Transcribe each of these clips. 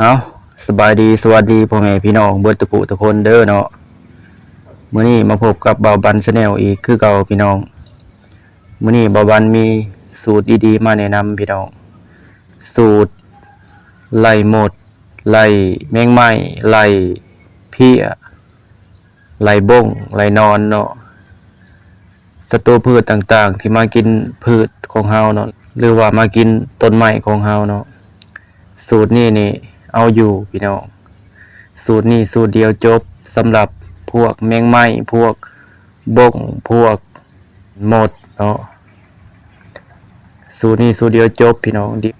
เอาสบายดีสวัสดีพ่อแม่พี่น้องเบิดทุกผู้ทุกคนเด้อเนาะมื้อนี้มาพบกับเบาบันชาแนลอีกคือเก่าพี่น้องมื้อนี้เบาบันมีสูตรดีๆมาแนะนำพี่น้อง สูตรไล่หมดไล่แมงไม้ไล่เพี้ยไล่บงไล่นอนเนาะศัตรูพืชต่างๆ ที่มากินพืชของเฮาเนาะหรือว่ามากินต้นไม้ของเฮาเนาะสูตรนี้นี่ เอาอยู่พี่น้อง สูตรนี้สูตรเดียวจบสำหรับพวกแมงไม้พวกบงพวกหมดเนาะสูตรนี้สูตรเดียวจบพี่น้องดิ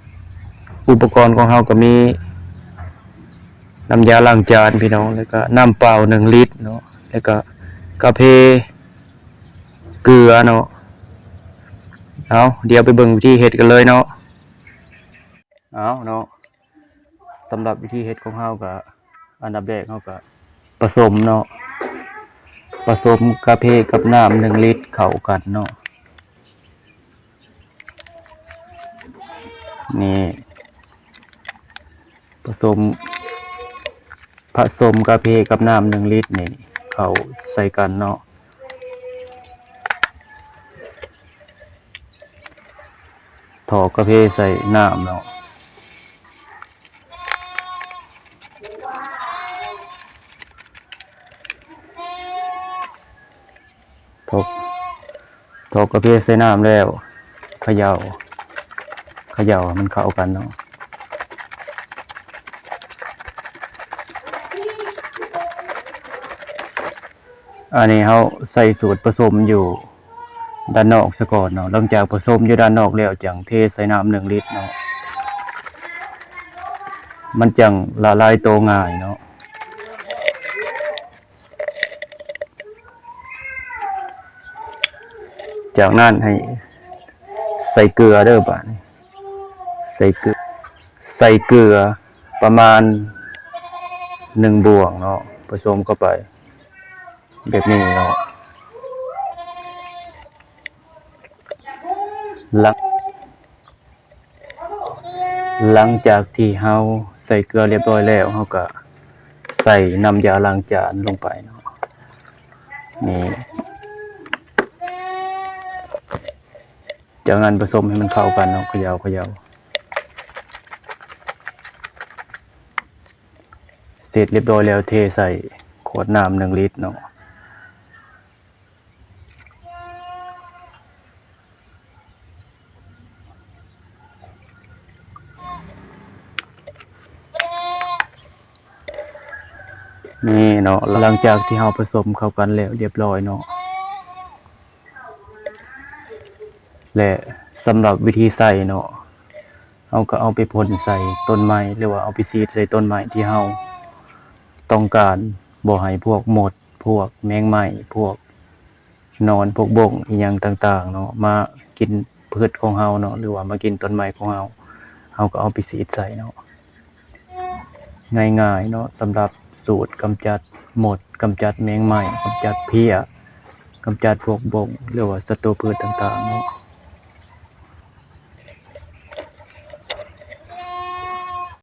อุปกรณ์ของเราก็มีน้ำยาล้างจานพี่น้อง แล้วก็น้ำเปล่าหนึ่งลิตรเนาะแล้วก็กาแฟเกลือเนาะเอาเดี๋ยวไปเบิ่งวิธีเฮ็ดกันเลยเนาะเอาเนาะ สำหรับวิธีเฮ็ดของเฮาก็อันดับแรกเฮาก็ผสมเนาะผสมกาแฟกับน้ำหนึ่งลิตรเข้ากันเนาะนี่ผสมผสมกาแฟกับน้ำหนึ่งลิตรนี่เข้าใส่กันเนาะถอกกาแฟใส่น้ำเนาะ ทกทกกระเพาะใส่น้ำแล้วเขย่าเขย่ามันเข้ากันเนาะอันนี้เขาใส่สูตรผสมอยู่ด้านนอกซะก่อนเนาะหลังจากผสมอยู่ด้านนอกแล้วจังเทใส่น้ำหนึ่งลิตรเนาะมันจังละลายโตง่ายเนาะ จากนั้นให้ใส่เกลือเด้อบ่าดใส่เกลือ ใส่เกลือประมาณหนึ่งบวงเนาะผสมเข้าไป แบบนี้เนาะหลังหลังจากที่เฮาใส่เกลือเรียบร้อยแล้วเฮาก็ใส่น้ำยาล้างจานลงไปเนาะนี่ จากนั้นผสมให้มันเข้ากันเนาะเขยาเขยาเสร็จเรียบร้อยแล้วเทใส่ขวดน้ำหนึ่งลิตรเนาะนี่เนาะหลังจากที่เราผสมเข้ากันแล้วเรียบร้อยเนาะ และสำหรับวิธีใส่เนาะเราก็เอาไปพ่นใส่ต้นไม้หรือว่าเอาไปซีดใส่ต้นไม้ที่เราต้องการบ่ให้พวกหมด พวกแมงไม้พวกนอนพวกบงอีหยังต่างๆ เนาะมากินพืชของเราเนาะหรือว่ามากินต้นไม้ของเราเราก็เอาไปซีดใส่เนาะง่ายๆเนาะสำหรับสูตรกำจัดหมดกำจัดแมงไม้กำจัดเพี้ยกำจัดพวกบงหรือว่าศัตรูพืชต่างๆเนาะ